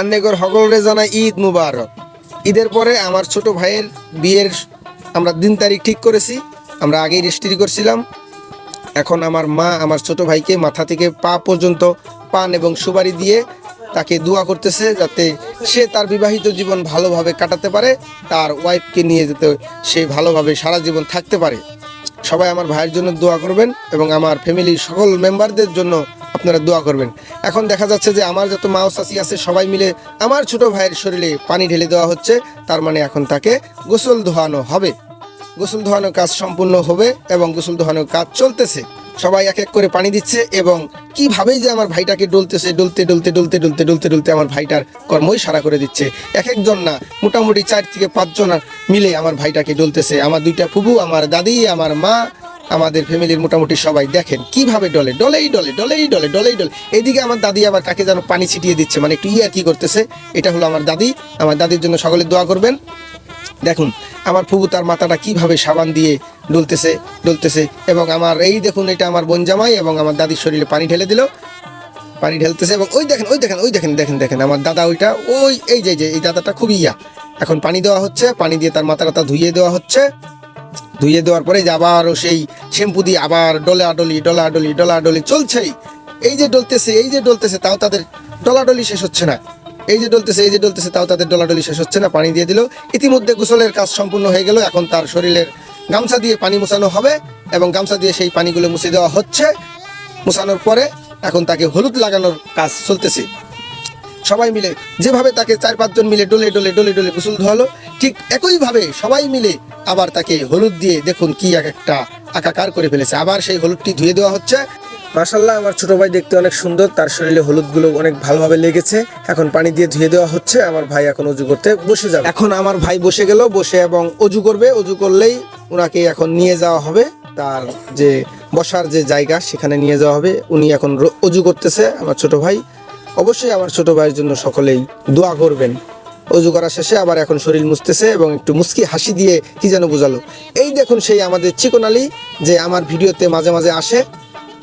আন্নেগর হগলরে জানাই ঈদ মুবারক। ঈদের পরে আমার ছোট ভাইয়ের বিয়ের আমরা দিন তারিখ ঠিক করেছি, আমরা আগেই রেজিস্ট্রি করছিলাম। এখন আমার মা আমার ছোট ভাইকে মাথা থেকে পা পর্যন্ত পান এবং সুপারি দিয়ে তাকে দোয়া করতেছে যাতে সে তার বিবাহিত জীবন ভালোভাবে কাটাতে পারে, তার ওয়াইফকে নিয়ে যেতে সে ভালোভাবে সারা জীবন থাকতে পারে। সবাই আমার ভাইয়ের জন্য দোয়া করবেন এবং আমার ফ্যামিলির সকল মেম্বারদের জন্য আপনারা দোয়া করবেন। এখন দেখা যাচ্ছে যে আমার যত মাও চাচি আছে, সবাই মিলে আমার ছোট ভাইয়ের শরীরে পানি ঢেলে দেওয়া হচ্ছে। তার মানে এখন তাকে গোসল ধোয়ানো হবে। গোসল ধোয়ানোর কাজ সম্পূর্ণ হবে এবং গোসল ধোয়ানোর কাজ চলতেছে। সবাই এক এক করে পানি দিচ্ছে এবং কিভাবেই যে আমার ভাইটাকে ডলতেছে, ডলতে ডলতে ডলতে ডলতে ডলতে ডলতে আমার ভাইটার কর্মই সারা করে দিচ্ছে। এক একজন না, মোটামুটি চার থেকে পাঁচজন মিলে আমার ভাইটাকে ডলতেছে। আমার দুইটা ফুবু, আমার দাদি, আমার মা আমাদের ফ্যামিলির মোটামুটি সবাই দেখেন কীভাবে ডলে, ডলেই ডলে ডলেই ডলে ডলেই ডলে। এইদিকে আমার দাদি আবার কাকে যেন পানি ছিটিয়ে দিচ্ছে মানে একটু ইয়া কি করতেছে, এটা হলো আমার দাদি। আমার দাদির জন্য সকলে দোয়া করবেন। দেখুন, আমার ফুবু তার মাথাটা কীভাবে সাবান দিয়ে ডলতেছে ডলতেছে, এবং আমার এই দেখুন, এটা আমার বোন জামাই এবং আমার দাদির শরীরে পানি ঢেলে দিল। পানি ঢেলতেছে এবং ওই দেখেন ওই দেখেন ওই দেখেন দেখেন দেখেন, আমার দাদা ওইটা, ওই, এই যে, এই দাদাটা খুবই ইয়া। এখন পানি দেওয়া হচ্ছে, পানি দিয়ে তার মাথাটা ধুইয়ে দেওয়া হচ্ছে। ধুইয়ে দেওয়ার পরে যে আবারও সেই শ্যাম্পু দিয়ে আবার ডলাডলি ডলাডলি ডলাডলি চলছেই। এই যে ডলতেছে, এই যে ডলতেছে, তাও তাদের ডলাডলি শেষ হচ্ছে না। এই যে ডলতেছে, এই যে ডলতেছে, তাও তাদের ডলাডলি শেষ হচ্ছে না, পানি দিয়ে দিল। ইতিমধ্যে গোসলের কাজ সম্পূর্ণ হয়ে গেল, এখন তার শরীরের গামছা দিয়ে পানি মোছানো হবে এবং গামছা দিয়ে সেই পানিগুলো মুছে দেওয়া হচ্ছে। মোছানোর পরে এখন তাকে হলুদ লাগানোর কাজ চলতেছে। সবাই মিলে যেভাবে তাকে চার পাঁচজন মিলে ডলে ডলে ডলে ডলে গোসল ধোয়ালো ঠিক একইভাবে সবাই মিলে আবার তাকে হলুদ দিয়ে দেখুন কি এক একটা আকাকার করে ফেলেছে। আবার সেই হলুদটি ধুয়ে দেওয়া হচ্ছে। মাসাল্লাহ আমার ছোট ভাই দেখতে অনেক সুন্দর তার শরীরে হলুদগুলো অনেক ভালোভাবে লেগেছে। এখন পানি দিয়ে ধুয়ে দেওয়া হচ্ছে আমার ভাই এখন অজু করতে বসে যাবে। এখন আমার ভাই বসে গেল বসে এবং অজু করবে। অজু করলেই ওনাকে এখন নিয়ে যাওয়া হবে। তার যে বসার যে জায়গা সেখানে নিয়ে যাওয়া হবে। উনি এখন অজু করতেছে আমার ছোট ভাই। অবশ্যই আমার ছোট ভাইয়ের জন্য সকলেই দোয়া করবেন। অজু করা শেষে আবার এখন শরীর মুছতেছে এবং একটু মুস্কি হাসি দিয়ে কি যেন বোঝালো। এই দেখুন সেই আমাদের চিকন আলী যে আমার ভিডিওতে মাঝে মাঝে আসে।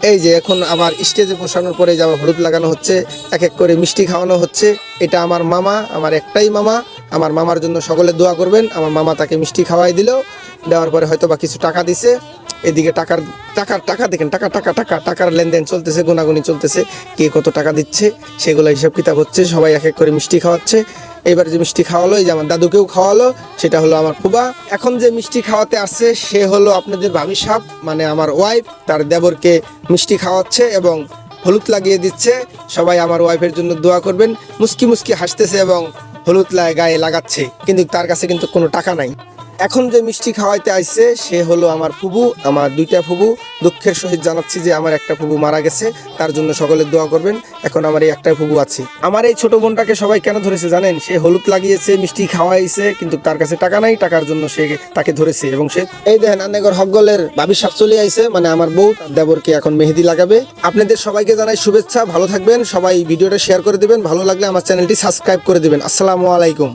এই যে এখন আবার স্টেজে বসানোর পরে যে আবার হলুদ লাগানো হচ্ছে এক এক করে মিষ্টি খাওয়ানো হচ্ছে, এটা আমার মামা, আমার একটাই মামা। আমার মামার জন্য সকলে দোয়া করবেন। আমার মামা তাকে মিষ্টি খাওয়াই দিল, দেওয়ার পরে হয়তো বা কিছু টাকা দিছে। এদিকে টাকার টাকার, টাকা দেখেন, টাকা টাকা টাকা, টাকার লেনদেন চলতেছে গোনাগুনি চলতেছে, কে কত টাকা দিচ্ছে, সেগুলো হিসাব কিতাব হচ্ছে, সবাই এক এক করে মিষ্টি খাওয়াচ্ছে। এবার যে মিষ্টি খাওয়ালো, এই যে আমার দাদুকেও খাওয়ালো, সেটা হলো আমার ফুবা এখন যে মিষ্টি খাওয়াতে আসছে, সে হলো আপনাদের ভাবি সাপ মানে আমার ওয়াইফ তার দেবরকে মিষ্টি খাওয়াচ্ছে এবং হলুদ লাগিয়ে দিচ্ছে। সবাই আমার ওয়াইফের জন্য দোয়া করবেন। মুস্কি মুস্কি হাসতেছে এবং হলুদ গায়ে লাগাচ্ছে, কিন্তু তার কাছে কিন্তু কোনো টাকা নাই। এখন যে মিষ্টি খাওয়াইতে আসছে সে হলো আমার ফুবু, আমার দুইটা ফুবু। দুঃখের সহিত জানাচ্ছি যে আমার একটা ফুবু মারা গেছে, তার জন্য সকলে দোয়া করবেন। এখন আমার এই একটা ফুবু আছে। আমার এই ছোট বোনটাকে সবাই কেন ধরেছে জানেন? সে হলুদ লাগিয়েছে, মিষ্টি খাওয়াইছে, কিন্তু তার কাছে টাকা নাই, টাকার জন্য সে তাকে ধরেছে। এবং সে এই দেখেন আন্নেগর হকগলের ভাবি সাপ চলে আইছে মানে আমার বউ দেবরকে এখন মেহেদি লাগাবে। আপনাদের সবাইকে জানাই শুভেচ্ছা, ভালো থাকবেন। সবাই ভিডিওটা শেয়ার করে দিবেন। ভালো লাগলে আমার চ্যানেলটি সাবস্ক্রাইব করে দিবেন। আসসালামু আলাইকুম।